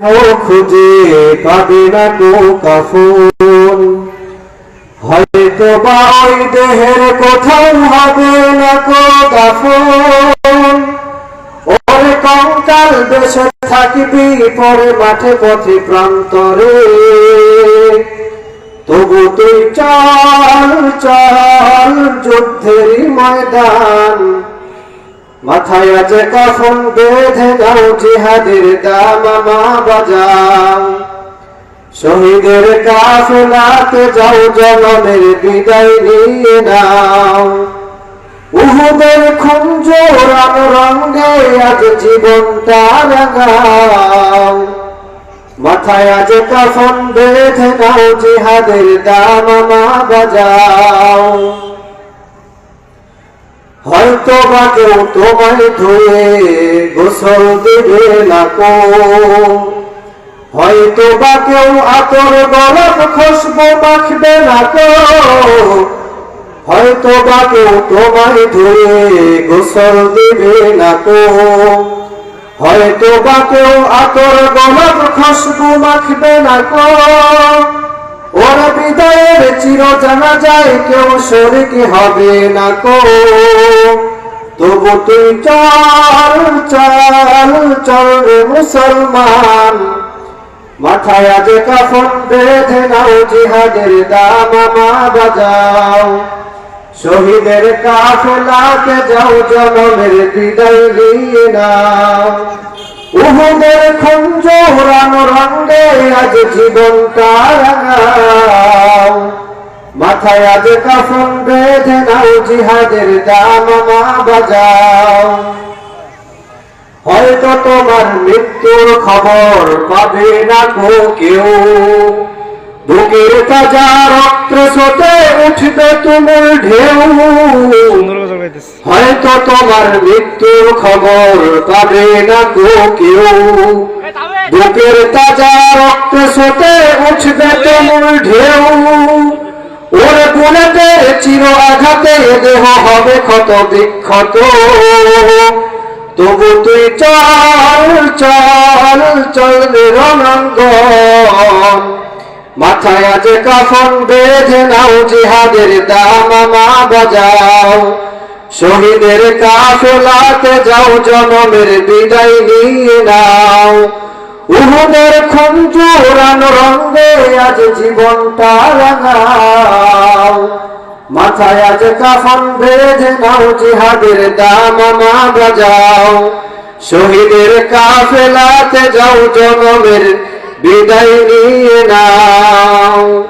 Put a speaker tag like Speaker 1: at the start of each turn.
Speaker 1: খুঁজে পাবে না কো কাফন হয়তো বা ওই দেহের কোথাও হবে না কো দাফন ওরে কঙ্কাল দেশে থাকবি পরে মাঠে পথে প্রান্তরে। তবু তুই চল চল যুদ্ধের ময়দান। মাথায় আছে কখন বেঁধে দাও জিহাদের দামামা বাজাও। শহীদের কাফেলাতে যাও জনমের বিদায় নিয়ে নাও। উহুদের খুঞ্জোরান রঙ্গে আজ জীবনটা রাঙাও। মাথায় আজ কখন বেঁধে নাও জিহাদের দামামা বাজাও। কেউ তোমায় ধুয়ে গোসল দেবে না কো। হয়তো বা কেউ আতর গলাপ খুশবু মাখবে না কো। হয়তো বা কেউ তোমায় ধুয়ে গোসল দেবে না কো। হয়তো বা কেউ আতর গলাপ খুশবু মাখবে না কো। ওর বিদায়ের চির জানা যায়, কেউ শরিক হবে না কো? তবু তুই চল চল চল রে মুসলমান। মাথায় আজ কাফন বেঁধে নাও, জিহাদের দামামা বাজাও। শহীদের কাফেলাতে যাও, জনমের বিদায় নিয়ে নাও। উহুদের খুঞ্জোরানো রঙ্গে আজ জীবনটা রাঙাও। মাথায় আজ কাফন বেঁধে নাও জিহাদের বাজাও। হয়তো তোমার মৃত্যুর খবর পাবে না কো কেউ। বুকের তাজা রক্ত স্রোতে উঠবে তুমুল ঢেউ। হয়তো তোমার মৃত্যুর খবর পাবে না কো কেউ। বুকের তাজা রক্ত স্রোতে উঠবে তুমুল ঢেউ। ওর চির আঘাতে দেহ হবে ক্ষত বিক্ষত। তবু তুই চল চল চল রে মাথায় আজ কাফন বেঁধে নাও, জিহাদের দামামা বাজাও। শহীদের কাফেলাতে যাও, জনমের বিদায় নিয়ে নাও। উহুদের খুঞ্জুরান রঙ্গে আজ জীবনটা রাঙাও। মাথায় আজ কাফন বেঁধে নাও, জিহাদের দামামা বাজাও। শহীদের কাফেলাতে যাও, জনমের বিদায় নিয়ে নাও।